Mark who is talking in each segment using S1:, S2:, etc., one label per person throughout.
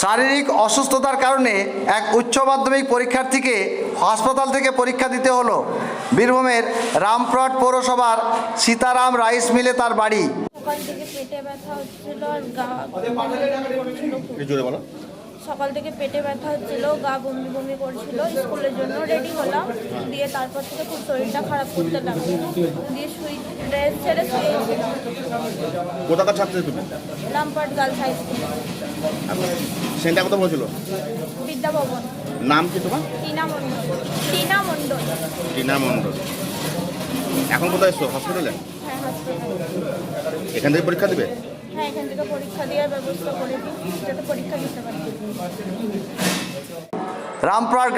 S1: শারীরিক অসুস্থতার কারণে এক উচ্চ মাধ্যমিক পরীক্ষার্থীকে হাসপাতাল থেকে পরীক্ষা দিতে হলো। বীরভূমের রামপ্রট পৌরসভার সীতারাম রাইস মিলে তার বাড়ি।
S2: সকাল থেকে পেটে ব্যথা হচ্ছিল আর গা সকাল থেকে পেটে ব্যথা হচ্ছিল গা বমি বমি করছিল স্কুলের জন্য রেডি হলাম। দিয়ে তারপর থেকে খুব শরীরটা খারাপ করতে লাগল। দিয়ে শুই ড্রেস ছেড়ে শুয়েছিলাম
S3: কোথাকার ছাত্রী তুমি?
S2: Rampat girls high school.
S3: Centre কথা বলছিল
S2: বিদ্যাভবন
S3: নাম কি তোমার?
S2: টিনা মণ্ডল। টিনা মণ্ডল।
S3: টিনা মণ্ডল। এখন কোথায় এসছো? হসপিটালে
S2: হ্যাঁ হসপিটাল
S3: এখান থেকে পরীক্ষা দেবে?
S2: হ্যাঁ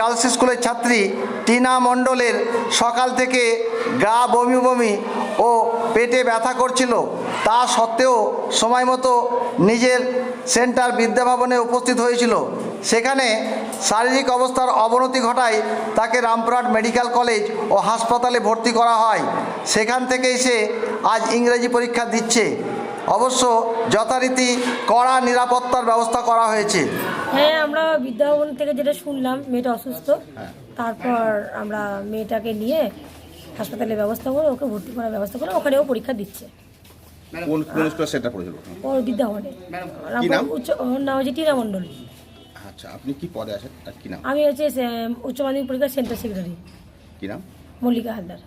S1: গার্লস স্কুলের ছাত্রী টিনা মণ্ডলের সকাল থেকে গা বমি বমি ও পেটে ব্যথা করছিল। তা সত্ত্বেও সময় মতো নিজের সেন্টার বিদ্যাভবনে উপস্থিত হয়েছিল। সেখানে শারীরিক অবস্থার অবনতি ঘটায় তাকে রামপুরহাট মেডিকেল কলেজ ও হাসপাতালে ভর্তি করা হয়। সেখান থেকেই সে আজ ইংরেজি পরীক্ষা দিচ্ছে। অবশ্য যথারীতি কড়া নিরাপত্তার ব্যবস্থা করা হয়েছে।
S4: হ্যাঁ আমরা বিদ্যাভবন থেকে যেটা শুনলাম মেয়েটা অসুস্থ। তারপর আমরা মেয়েটাকে নিয়ে হাসপাতালে ব্যবস্থা করে ওকে ভর্তি করার ব্যবস্থা করে ওখানেও পরীক্ষা দিচ্ছে।
S3: কোন কোন স্কুলের সেন্টার পড়েছিল?
S4: ওর বিদ্যাভবনে। উচ্চ নাম হচ্ছে টিনা মণ্ডল।
S3: আচ্ছা আপনি কি পদে আছেন? আর কি নাম?
S4: আমি হচ্ছে উচ্চ মাধ্যমিক পরীক্ষার সেন্টার সেক্রেটারি।
S3: কি নাম?
S4: মল্লিকা হালদার।